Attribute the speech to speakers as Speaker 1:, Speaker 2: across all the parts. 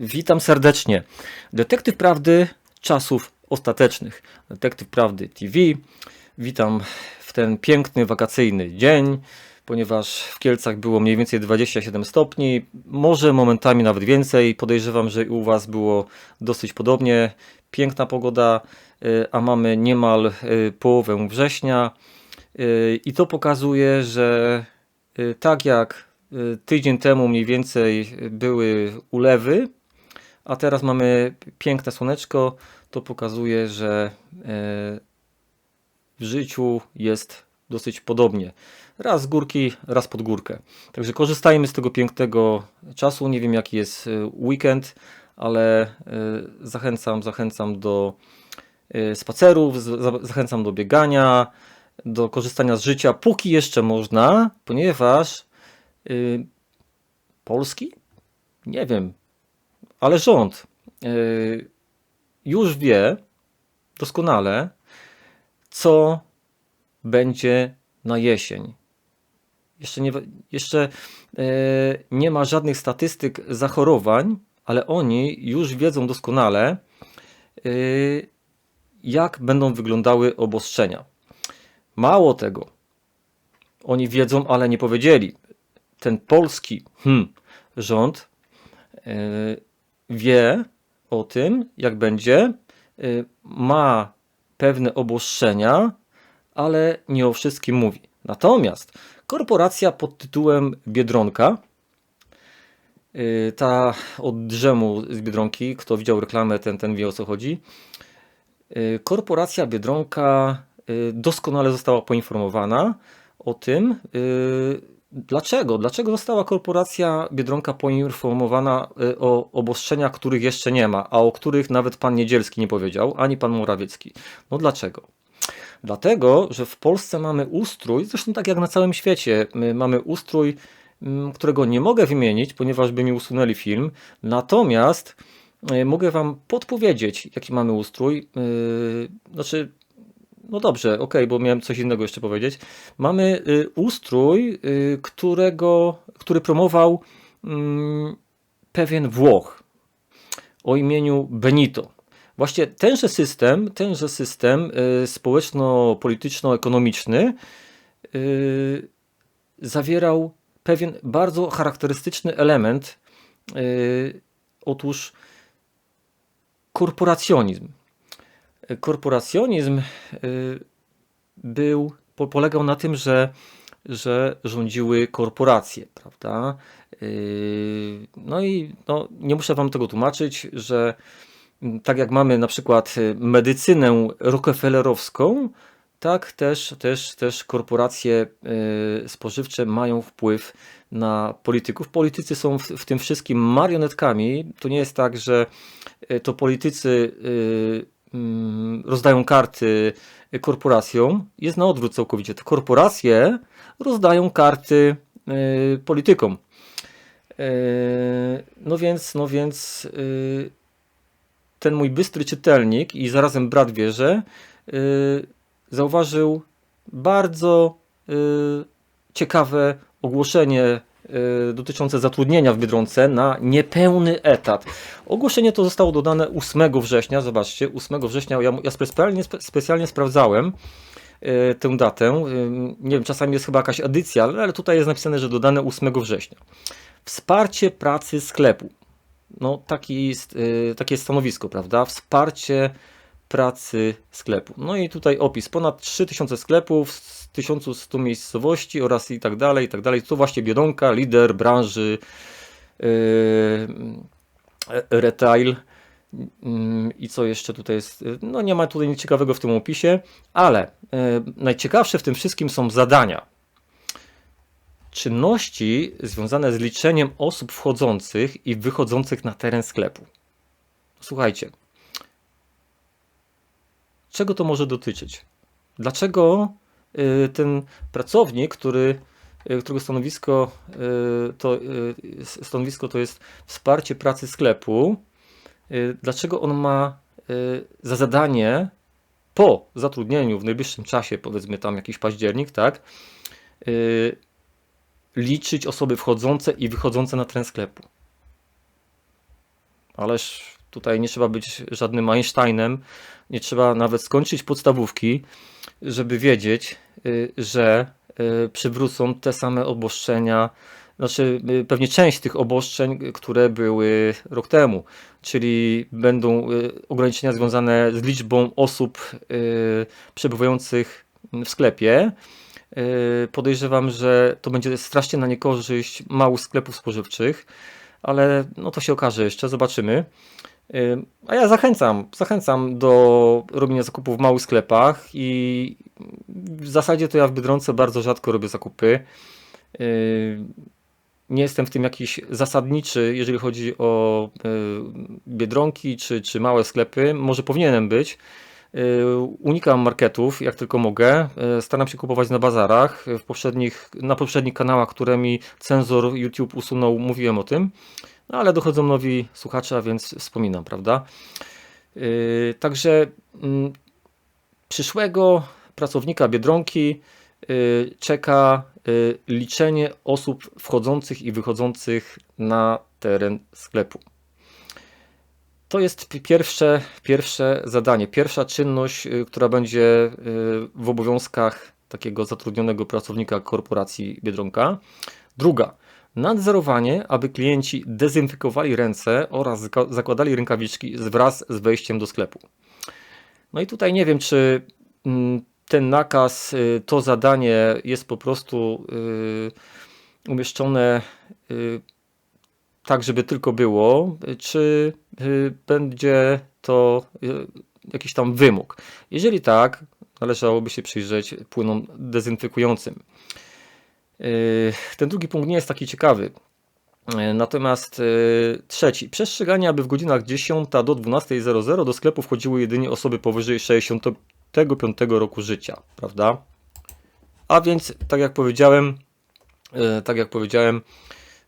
Speaker 1: Witam serdecznie. Detektyw Prawdy czasów ostatecznych. Detektyw Prawdy TV. Witam w ten piękny wakacyjny dzień, ponieważ w Kielcach było mniej więcej 27 stopni, może momentami nawet więcej. Podejrzewam, że u Was było dosyć podobnie. Piękna pogoda, y, a mamy niemal y, połowę września. Y, I to pokazuje, że tak jak tydzień temu mniej więcej były ulewy, a teraz mamy piękne słoneczko, to pokazuje, że e, w życiu jest dosyć podobnie. Raz z górki, raz pod górkę. Także korzystajmy z tego pięknego czasu. Nie wiem jaki jest e, weekend, ale e, zachęcam, zachęcam do spacerów, zachęcam do biegania, do korzystania z życia, póki jeszcze można, ponieważ Polski? Nie wiem, ale rząd y, już wie doskonale, co będzie na jesień. Jeszcze nie, jeszcze e, nie ma żadnych statystyk zachorowań, ale oni już wiedzą doskonale, e, jak będą wyglądały obostrzenia. Mało tego, oni wiedzą, ale nie powiedzieli. Ten polski hmm, rząd e, wie o tym, jak będzie, y, ma pewne obostrzenia, ale nie o wszystkim mówi. Natomiast korporacja pod tytułem Biedronka, y, ta od drzemu z Biedronki, kto widział reklamę, ten, ten wie o co chodzi. Y, Korporacja Biedronka doskonale została poinformowana o tym, dlaczego, dlaczego została korporacja Biedronka poinformowana y, o obostrzeniach, których jeszcze nie ma, a o których nawet pan Niedzielski nie powiedział, ani pan Morawiecki. No dlaczego? Dlatego, że w Polsce mamy ustrój, zresztą tak jak na całym świecie, my mamy ustrój, mm, którego nie mogę wymienić, ponieważ by mi usunęli film, natomiast y, mogę wam podpowiedzieć, jaki mamy ustrój. Znaczy, no dobrze, okej, bo miałem coś innego jeszcze powiedzieć. Mamy y, ustrój, y, którego, który promował mm, pewien Włoch o imieniu Benito. Właśnie tenże system, tenże system y, społeczno-polityczno-ekonomiczny zawierał pewien bardzo charakterystyczny element. Otóż korporacjonizm. Korporacjonizm y, był, po, polegał na tym, że, że rządziły korporacje, prawda? Y, No i no, nie muszę wam tego tłumaczyć, że mm, tak jak mamy na przykład y, medycynę rockefellerowską, tak też, też, też korporacje spożywcze mają wpływ na polityków. Politycy są w, w tym wszystkim marionetkami. To nie jest tak, że to politycy rozdają karty korporacjom. Jest na odwrót całkowicie. To korporacje rozdają karty y, politykom. Y, No więc, no więc y, ten mój bystry czytelnik i zarazem brat y, zauważył bardzo ciekawe ogłoszenie dotyczące zatrudnienia w Biedronce na niepełny etat. Ogłoszenie to zostało dodane 8 września, zobaczcie, 8 września, ja, ja specjalnie, spe- specjalnie sprawdzałem y, tę datę, y, nie wiem, czasami jest chyba jakaś edycja, ale tutaj jest napisane, że dodane 8 września. Wsparcie pracy sklepu. No, taki jest, y, takie jest stanowisko, prawda? Wsparcie pracy sklepu. No i tutaj opis. Ponad 3000 sklepów z 1100 miejscowości oraz i tak dalej, i tak dalej. To właśnie Biedronka, lider branży yy, retail. Mm, I co jeszcze tutaj jest? No nie ma tutaj nic ciekawego w tym opisie, ale e, najciekawsze w tym wszystkim są zadania. Czynności związane z liczeniem osób wchodzących i wychodzących na teren sklepu. Słuchajcie, czego to może dotyczyć? Dlaczego y, ten pracownik, który, y, którego stanowisko y, to, stanowisko to jest wsparcie pracy sklepu, dlaczego on ma za zadanie po zatrudnieniu w najbliższym czasie, powiedzmy tam jakiś październik, tak, liczyć osoby wchodzące i wychodzące na teren sklepu? ależ tutaj nie trzeba być żadnym Einsteinem, nie trzeba nawet skończyć podstawówki, żeby wiedzieć, y, że y, przywrócą te same obostrzenia, znaczy y, pewnie część tych obostrzeń, które były rok temu, czyli będą ograniczenia związane z liczbą osób przebywających w sklepie. Podejrzewam, że to będzie strasznie na niekorzyść małych sklepów spożywczych, ale no to się okaże jeszcze, zobaczymy. A ja zachęcam, zachęcam do robienia zakupów w małych sklepach i w zasadzie to ja w Biedronce bardzo rzadko robię zakupy. Nie jestem w tym jakiś zasadniczy, jeżeli chodzi o Biedronki czy, czy małe sklepy. Może powinienem być. Unikam marketów jak tylko mogę. Staram się kupować na bazarach. W poprzednich, na poprzednich kanałach, które mi cenzor YouTube usunął, mówiłem o tym. No ale dochodzą nowi słuchacze, a więc wspominam, prawda? Yy, także yy, przyszłego pracownika Biedronki yy, czeka yy, liczenie osób wchodzących i wychodzących na teren sklepu. To jest pierwsze, pierwsze zadanie, pierwsza czynność, yy, która będzie yy, w obowiązkach takiego zatrudnionego pracownika korporacji Biedronka. Druga, Nadzorowanie, aby klienci dezynfekowali ręce oraz zakładali rękawiczki wraz z wejściem do sklepu. No i tutaj nie wiem, czy mm, ten nakaz, y, to zadanie jest po prostu y, umieszczone y, tak, żeby tylko było, czy będzie to jakiś tam wymóg. Jeżeli tak, należałoby się przyjrzeć płynom dezynfekującym. Yy, ten drugi punkt nie jest taki ciekawy. Yy, natomiast yy, trzeci. Przestrzeganie, aby w godzinach 10 do 12.00 do sklepu wchodziły jedynie osoby powyżej 65 roku życia, prawda? A więc, tak jak powiedziałem, tak jak powiedziałem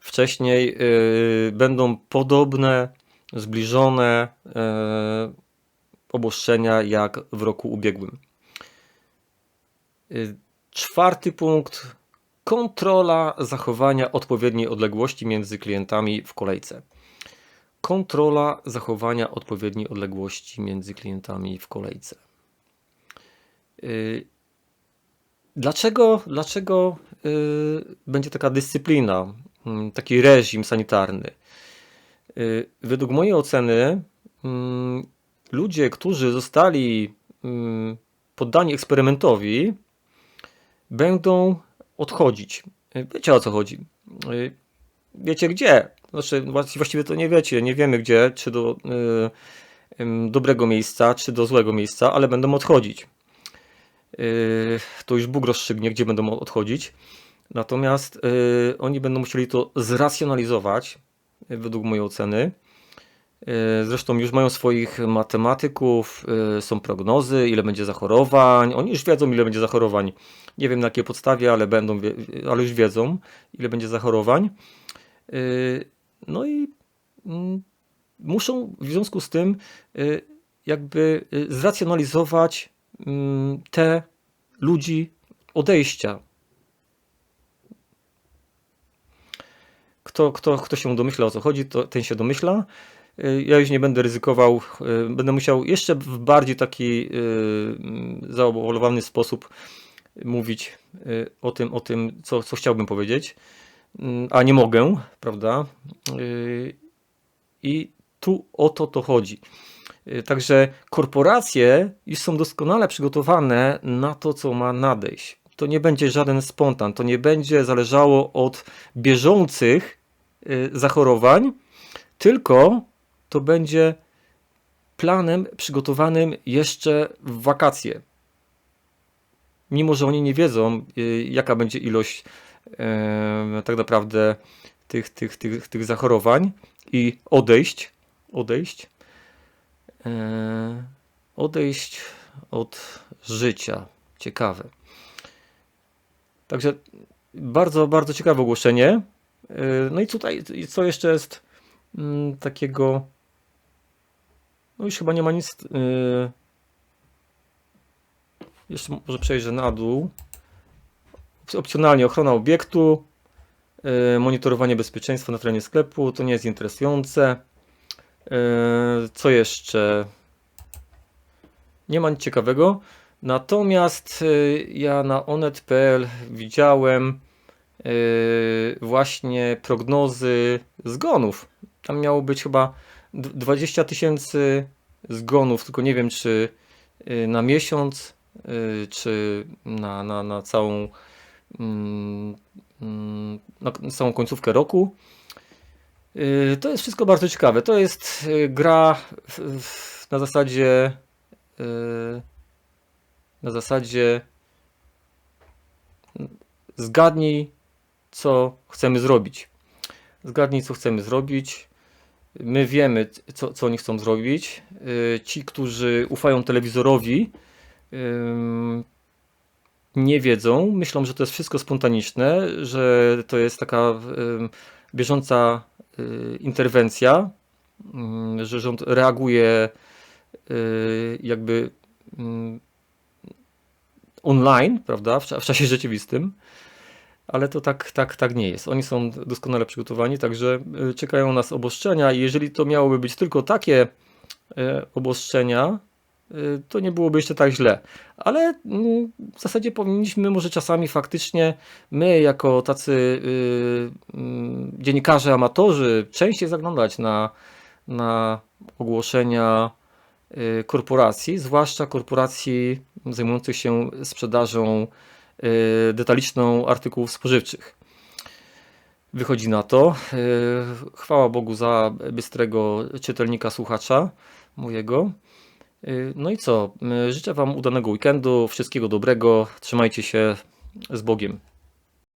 Speaker 1: wcześniej, będą podobne, zbliżone obostrzenia jak w roku ubiegłym. Czwarty punkt Kontrola zachowania odpowiedniej odległości między klientami w kolejce. Kontrola zachowania odpowiedniej odległości między klientami w kolejce. Y, dlaczego, dlaczego y, będzie taka dyscyplina, mm, taki reżim sanitarny? Y, według mojej oceny, mm, ludzie, którzy zostali mm, poddani eksperymentowi, będą odchodzić. Wiecie o co chodzi. Wiecie gdzie. Znaczy, właściwie to nie wiecie, nie wiemy gdzie, czy do y, dobrego miejsca, czy do złego miejsca, ale będą odchodzić. Y, to już Bóg rozstrzygnie, gdzie będą odchodzić. Natomiast y, oni będą musieli to zracjonalizować, według mojej oceny. Zresztą już mają swoich matematyków, są prognozy, ile będzie zachorowań. Oni już wiedzą, ile będzie zachorowań nie wiem na jakiej podstawie, ale będą, ale już wiedzą, ile będzie zachorowań. Y, no i mm, muszą w związku z tym jakby zracjonalizować mm, te ludzi odejścia. Kto, kto, kto się domyśla o co chodzi, to ten się domyśla. Ja już nie będę ryzykował, będę musiał jeszcze w bardziej taki zaobowolowany sposób mówić y, o tym, o tym co, co chciałbym powiedzieć, mm, a nie mogę, prawda? Y, I tu o to to chodzi. Y, także korporacje już są doskonale przygotowane na to, co ma nadejść. To nie będzie żaden spontan, to nie będzie zależało od bieżących zachorowań, tylko to będzie planem przygotowanym jeszcze w wakacje mimo że oni nie wiedzą, y, jaka będzie ilość tak naprawdę tych, tych, tych, tych zachorowań i odejść, odejść, e, odejść od życia. Ciekawe. Także bardzo, bardzo ciekawe ogłoszenie. No i tutaj, co jeszcze jest mm, takiego, no już chyba nie ma nic e, jeszcze może przejrzę na dół. Opcjonalnie ochrona obiektu, yy, monitorowanie bezpieczeństwa na terenie sklepu, to nie jest interesujące. Co jeszcze? Nie ma nic ciekawego. Natomiast y, ja na onet.pl widziałem y, właśnie prognozy zgonów. Tam miało być chyba 20 tysięcy zgonów, tylko nie wiem czy y, na miesiąc, y, czy na, na, na całą mm, mm, na całą końcówkę roku. Y, To jest wszystko bardzo ciekawe. To jest gra na zasadzie na zasadzie zgadnij, co chcemy zrobić. Zgadnij, co chcemy zrobić. My wiemy, co, co oni chcą zrobić. Y, Ci, którzy ufają telewizorowi, nie wiedzą, myślą, że to jest wszystko spontaniczne, że to jest taka bieżąca y, interwencja, że rząd reaguje y, jakby online, prawda, w czasie rzeczywistym, ale to tak, tak, tak nie jest. Oni są doskonale przygotowani, także y, czekają nas obostrzenia i jeżeli to miałoby być tylko takie y, obostrzenia, y, to nie byłoby jeszcze tak źle. Ale mm, w zasadzie powinniśmy może czasami faktycznie my jako tacy mm, dziennikarze, amatorzy częściej zaglądać na, na ogłoszenia korporacji, zwłaszcza korporacji zajmujących się sprzedażą detaliczną artykułów spożywczych. Wychodzi na to. y, Chwała Bogu za bystrego czytelnika, słuchacza mojego. Y, No i co? Y, Życzę Wam udanego weekendu, wszystkiego dobrego. Trzymajcie się z Bogiem.